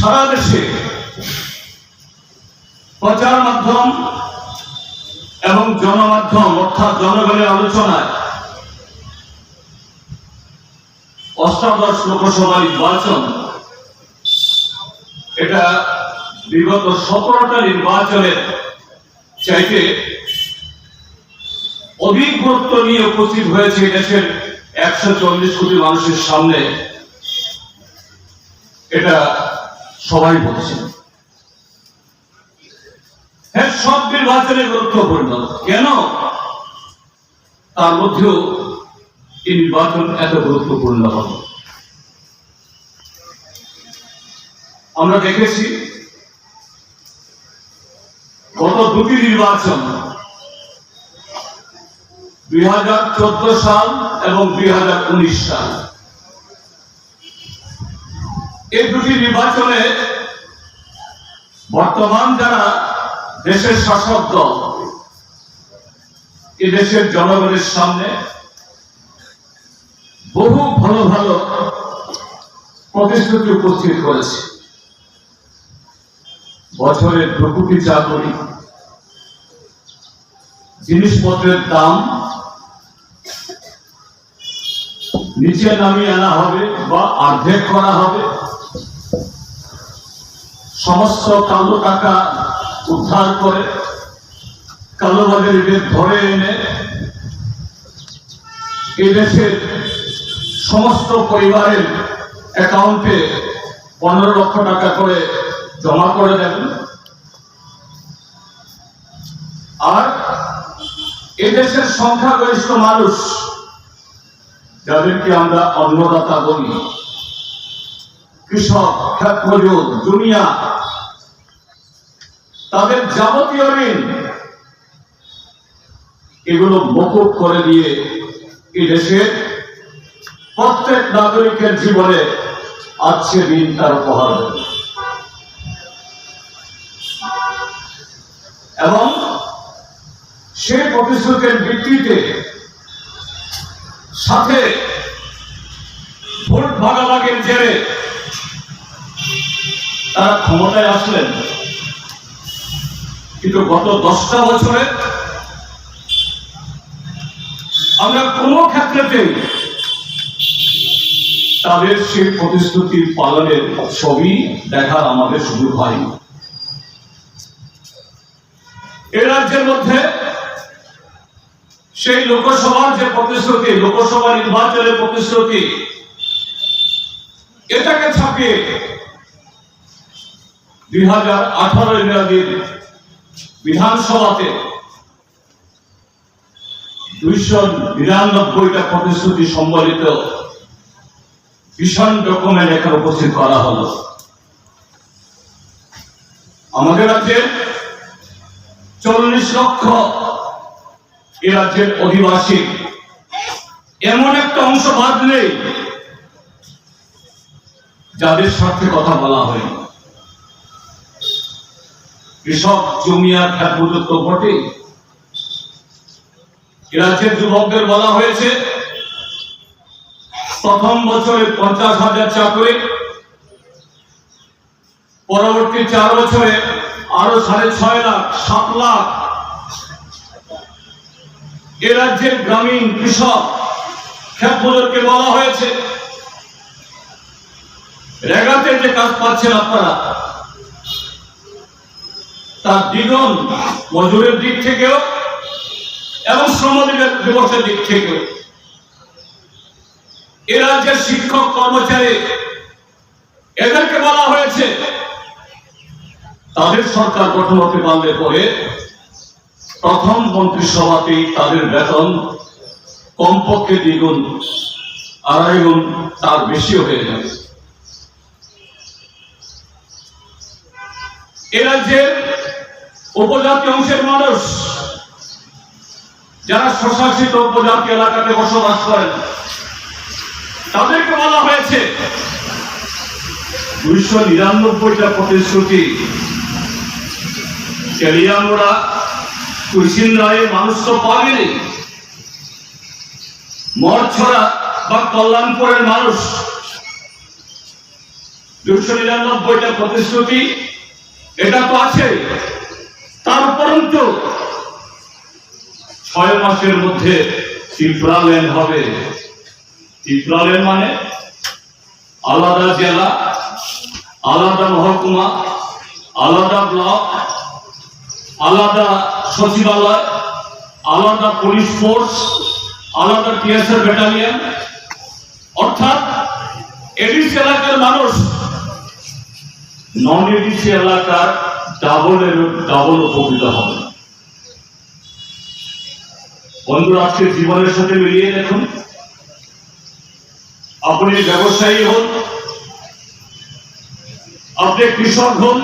সারা দেশে প্রচার মাধ্যম এবং জনমাধ্যম, অর্থাৎ জনগণের আলোচনায় অষ্টাদশ লোকসভা নির্বাচন, এটা বিগত সতেরোটা নির্বাচনের চাইতে অধিক গুরুত্ব নিয়ে উপস্থিত হয়েছে দেশের একশো চল্লিশ কোটি মানুষের সামনে। এটা সবাই বলছে। হ্যাঁ সব নির্বাচনে গুরুত্বপূর্ণ কেন? তার মধ্যেও এই নির্বাচন এত গুরুত্বপূর্ণ হবে। আমরা দেখেছি, গত দুটি নির্বাচন, দুই হাজার চোদ্দ সাল এবং দুই হাজার উনিশ সাল এই দুটি নির্বাচনে বর্তমান যারা দেশের শাসক দল এ দেশের জনগণের সামনে বহু ভালো ভালো প্রতিশ্রুতি উপস্থিত করেছে বছরের কোটি চাকরি জিনিসপত্রের দাম নিচে নামিয়ে আনা হবে বা অর্ধেক করা হবে। সমস্ত কালো টাকা উদ্ধার করে কালোবাজারিদের ধরে এনে এই দেশের সমস্ত পরিবারের অ্যাকাউন্টে পনেরো লক্ষ টাকা করে জমা করে দেবেন আর এদেশের সংখ্যাগরিষ্ঠ মানুষ, যাদেরকে আমরা অন্নদাতা বলি, কৃষক মজুর দুনিয়া তাদের যাবতীয় ঋণ এগুলো মকুব করে দিয়ে এই দেশের প্রত্যেক নাগরিকের জীবনে আছে ঋণ তার উপহার এবং সেই প্রতিশ্রুতির ভিত্তিতে সাথে ভোট ভাগাভাগের জেরে তারা ক্ষমতায় আসলেন। কিন্তু গত দশটা বছরে আমরা কোনো ক্ষেত্রেতেই তাদের সেই প্রতিশ্রুতি পালনের ছবি দেখার আমাদের সুযোগ হয়নি। এ রাজ্যের মধ্যে সেই লোকসভার যে প্রতিশ্রুতি, লোকসভা নির্বাচনের প্রতিশ্রুতি, এটাকে ছাপিয়ে দুই হাজার আঠারো ইংরাজির বিধানসভাতে নিরানব্বইটা প্রতিশ্রুতি সম্বলিত ভীষণ এখানে উপস্থিত করা হলো। আমাদের রাজ্যে চল্লিশ লক্ষ এ রাজ্যের অধিবাসী। এমন একটা অংশ বাদ নেই যাদের স্বার্থে কথা বলা হয়নি। কৃষক জমিয়ার খ্যাত তো বটে রাজ্যের যুবকদের বলা হয়েছে, প্রথম বছরে পঞ্চাশ হাজার চাকরি, পরবর্তী চার বছরে আরও সাড়ে ছয় লাখ, সাত লাখ। এ রাজ্যের গ্রামীণ কৃষক খ্যাতগুলোকে বলা হয়েছে, রেগাতে যে কাজ পাচ্ছেন আপনারা তার দ্বিগুণ মজুরের দিক থেকেও এবং শ্রম দিবসের দিক থেকেও। এ রাজ্যের শিক্ষক, কর্মচারী এদেরকে বলা হয়েছে, তাদের সরকার গঠন হতে পারলে পরে প্রথম মন্ত্রিসভাতেই তাদের বেতন কমপক্ষে দ্বিগুণ, আড়াই গুণ তার বেশিও হয়ে যাবে। এ রাজ্যের উপজাতি অংশের মানুষ যারা স্বশাসিত উপজাতি এলাকাতে বসবাস করেন, তাদেরকে বলা হয়েছে দুইশো নিরানব্বইটা প্রতিশ্রুতি। কেলিয়ামোড়া কুইসিন রায়ে মানুষ তো পাবেনি। মরছড়া বা কল্যাণপুরের মানুষ দুশো নিরানব্বইটা প্রতিশ্রুতি, এটা তো আছে। তার ছয় মাসের মধ্যে ত্রিপুরা হবে। ত্রিপুরা মানে আলাদা জেলা, আলাদা মহকুমা, আলাদা ব্লক, আলাদা সচিবালয়, আলাদা পুলিশ ফোর্স, আলাদা টিএসএফ ব্যাটালিয়ন। অর্থাৎ এডিসি এলাকার মানুষ নন এডিসি এলাকার ডাবলের ডাবল উপকৃত হবে। বন্ধুরা, আজকে জীবনের সাথে মিলিয়ে দেখুন। আপনি ব্যবসায়ী হন, আপনি কৃষক হন,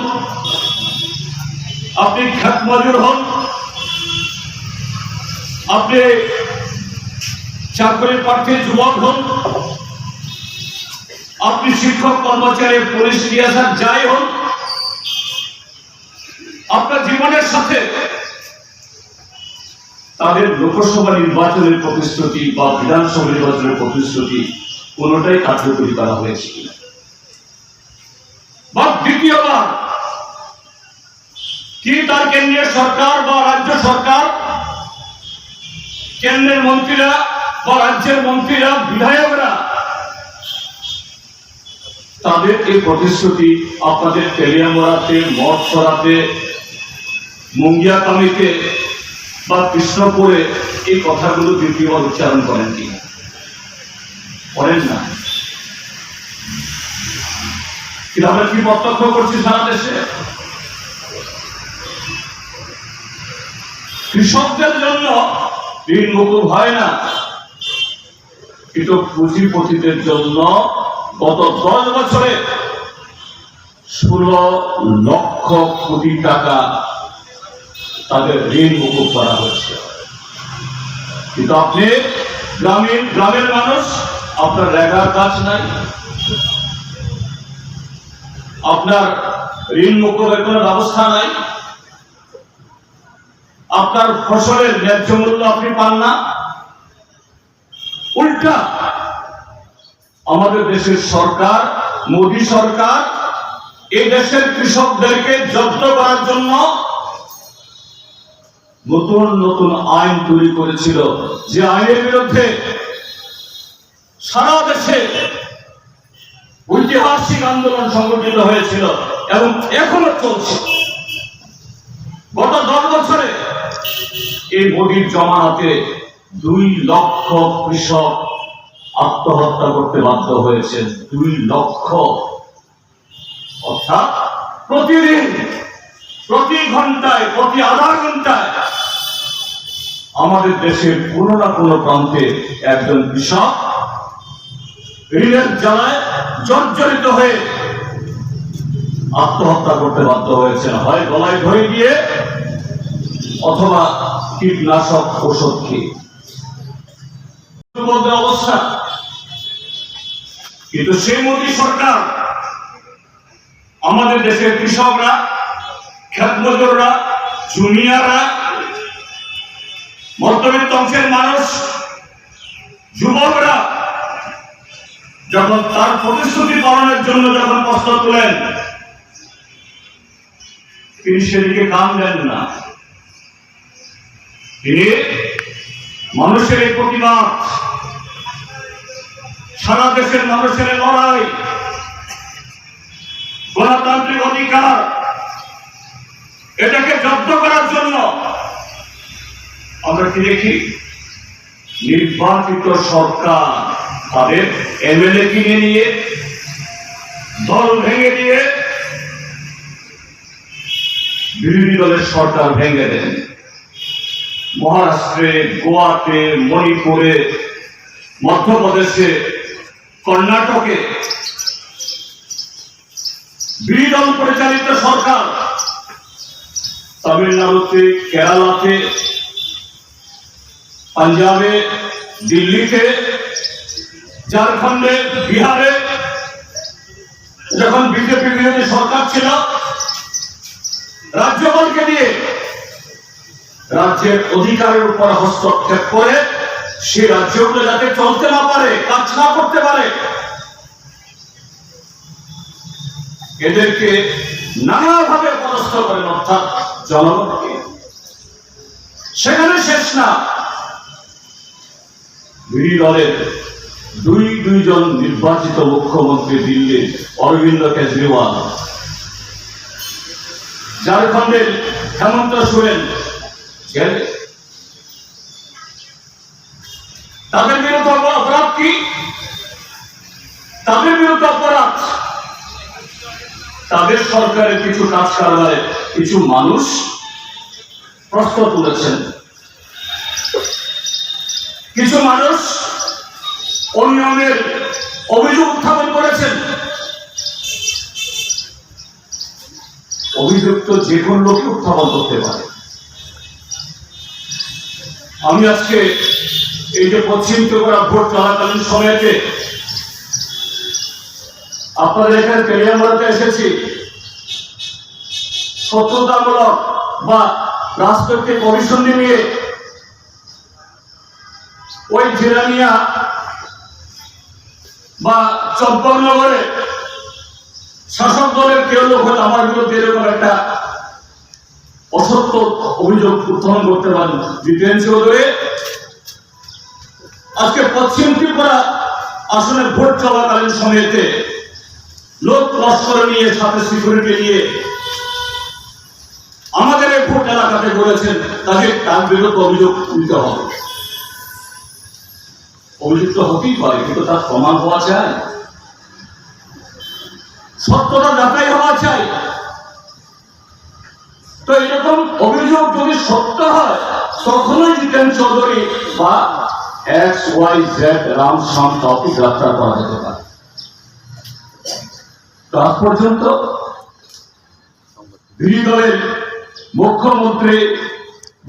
আপনি খ্যাত মজুর হন, আপনি চাকরি প্রার্থী, যুবক হন, আপনি শিক্ষক, কর্মচারী, পুলিশ লিয়াসার যাই হন আপনার জীবনের সাথে তাদের লোকসভা নির্বাচনের প্রতিশ্রুতি বা বিধানসভা নির্বাচনের প্রতিশ্রুতি কোনোটাই কার্যকরী করা হয়েছে বা দ্বিতীয়বার, কি তার কেন্দ্রীয় সরকার বা রাজ্য সরকার, কেন্দ্রের মন্ত্রীরা বা রাজ্যের মন্ত্রীরা, বিধায়করা তাদের এই প্রতিশ্রুতি আপনাদের তেলিয়ামোড়াতে মঠ সরাতে মুঙ্গিয়াকামিতে বা কৃষ্ণপুরে এই কথাগুলো দ্বিতীয়বার উচ্চারণ করেন কি করেন না। কিন্তু আমরা কি প্রত্যক্ষ করছি সারা দেশে? কৃষকদের জন্য ঋণ মুকুব হয় না। কিন্তু পুঁজিপতিদের জন্য গত দশ বছরে ষোলো লক্ষ কোটি টাকা তাদের ঋণ মুকুব করা হয়েছে। কিন্তু আপনি গ্রামীণ, গ্রামের মানুষ, আপনার রেগার কাজ নাই। আপনার ঋণ মুকুবের কোনো ব্যবস্থা নাই। আপনার ফসলের ন্যায্য মূল্য আপনি পান না। উল্টা, আমাদের দেশের সরকার, মোদী সরকার, এই দেশের কৃষকদেরকে জব্দ করার জন্য নতুন নতুন আইন তৈরি করেছিল। যে আইনের বিরুদ্ধে সারা দেশে ঐতিহাসিক আন্দোলন সংগঠিত হয়েছিল এবং এখনও চলছে। গত দশ বছরে এই মোদীর জমানাতে দুই লক্ষ কৃষক আত্মহত্যা করতে বাধ্য হয়েছে দুই লক্ষ। অর্থাৎ প্রতিদিন, প্রতি ঘন্টায়, প্রতি আধা ঘন্টায় আমাদের দেশের কোনো না কোনো প্রান্তে একজন কৃষক ঋণের জ্বালায় জর্জরিত হয়ে আত্মহত্যা করতে বাধ্য হয়েছেন। হয় গলায় ধরে গিয়ে অথবা কীটনাশক ওষুধ খেয়ে। অবস্থা। কিন্তু সেই মোদী সরকার, আমাদের দেশের কৃষকরা খেত মজুররা জুনিয়ররা মধ্যবিত্ত অংশের মানুষ, যুবকরা যখন তার প্রতিশ্রুতি পালনের জন্য যখন প্রশ্ন তোলেন, তিনি সেদিকে কান দেন না। তিনি মানুষের এই প্রতিবাদ, সারা দেশের মানুষের লড়াই, গণতান্ত্রিক অধিকার, এটাকে জব্দ করার জন্য আমরা কি দেখি? নির্বাচিত সরকার তাদের এমএলএ কিনে নিয়ে, দল ভেঙে দিয়ে বিরোধী দলের সরকার ভেঙে দেন মহারাষ্ট্রে, গোয়াতে, মণিপুরে, মধ্যপ্রদেশে, কর্ণাটকে বিরোধী দল পরিচালিত সরকার। তামিলনাড়ুতে, কেরালাতে পাঞ্জাবে, দিল্লিতে, ঝাড়খণ্ডে, বিহারে, যখন বিজেপি বিরোধী সরকার ছিল, রাজ্যপালকে দিয়ে রাজ্যের অধিকারের উপর হস্তক্ষেপ করে সে রাজ্যগুলো যাতে চলতে না পারে, কাজ না করতে পারে, এদেরকে নানাভাবে পদস্থ করেন অর্থাৎ জনগণকে। সেখানে শেষ না। বিরোধী দলের দুই দুইজন নির্বাচিত মুখ্যমন্ত্রী দিল্লির অরবিন্দ কেজরিওয়াল। ঝাড়খণ্ডের হেমন্ত সোরেন তাদের বিরুদ্ধে অপরাধ কি? তাদের বিরুদ্ধে অপরাধ? তাদের সরকারের কিছু কাজ কারবারে কিছু মানুষ প্রশ্ন তুলেছেন। কিছু মানুষ অনিয়মের অভিযোগ উত্থাপন করেছেন। অভিযোগ তো যে কোনো লোকই উত্থাপন করতে পারে। আমি আজকে এই যে পশ্চিম ত্রিপুরা ভোট চলাকালীন সময়তে আপনাদের এখানে তেলিয়ামরাতে এসেছি। সত্যতামূলক বা রাষ্ট্রকে কমিশন নিয়ে ওই জিরানিয়া বা চম্পকনগরে শাসক দলের কেউ লোক হয়তো আমার বিরুদ্ধে এরকম একটা অসত্য অভিযোগ উত্থাপন করতে পারেন জিতেন চৌধুরী। আজকে পশ্চিম ত্রিপুরা আসলে ভোট চলাকালীন সময়তে লোক লস্কর নিয়ে সাথে সিকিউরিটি নিয়ে আমাদের এই ভোট এলাকাতে করেছেন, তাকে তার বিরুদ্ধে অভিযোগ তুলতে হবে। অভিযুক্ত হতেই পারে, কিন্তু তার প্রমাণ হওয়া চাই। সত্যটা যাচাই হওয়া চাই। তো এরকম অভিযোগ যদি সত্য হয়, তখনই জিতেন চৌধুরী বা এক্স ওয়াই জেড রামশ্যাম কাউকে গ্রেফতার করা যেতে পারে। আজ পর্যন্ত বিরোধী দলের মুখ্যমন্ত্রী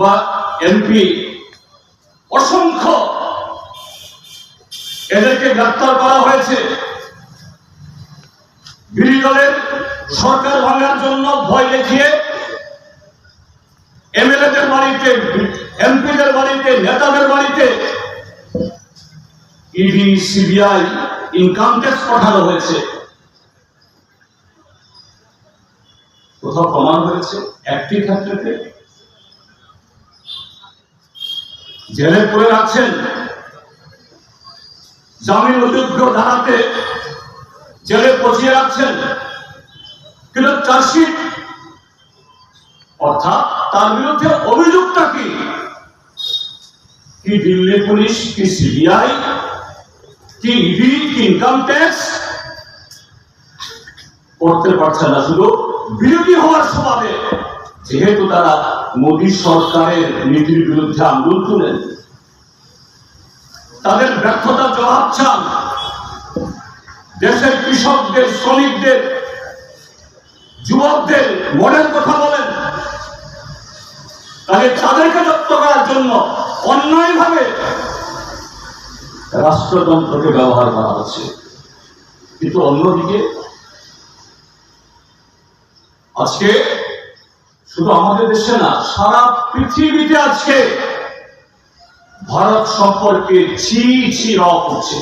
বা এমপি অসংখ্য এদেরকে গ্রেপ্তার করা হয়েছে। দলের সরকার ভাঙার জন্য ভয় দেখিয়ে এমএলএদের বাড়িতে, এমপিদের বাড়িতে, নেতাদের বাড়িতে ইডি, সিবিআই ইনকাম ট্যাক্স পাঠানো হয়েছে। কোথাও প্রমাণ হয়েছে একটি ক্ষেত্রে? জেলে পড়ে রাখছেন জামিন অযোগ্য ধারাতে জেলে পচিয়ে রাখছেন। কিন্তু চার্জশিট, অর্থাৎ তার বিরুদ্ধে অভিযোগটা কি? দিল্লি পুলিশ, কি সিবিআই, কি ইডি, কি ইনকাম ট্যাক্স করতে পারছে না, শুধু বিরোধী হওয়ার স্বভাবে যেহেতু তারা মোদী সরকারের নীতির বিরুদ্ধে আন্দোলন তুলেন তাদের ব্যর্থতার জবাব চান। দেশের কৃষকদের, শ্রমিকদের, যুবকদের মনের কথা বলেন। তাদের তাদেরকে যত্ন করার জন্য অন্যায়ভাবে রাষ্ট্রযন্ত্রকে ব্যবহার করা হচ্ছে। কিন্তু অন্যদিকে আজকে শুধু আমাদের দেশে না, সারা পৃথিবীতে আজকে ভারত সম্পর্কে ছি ছি রব হচ্ছে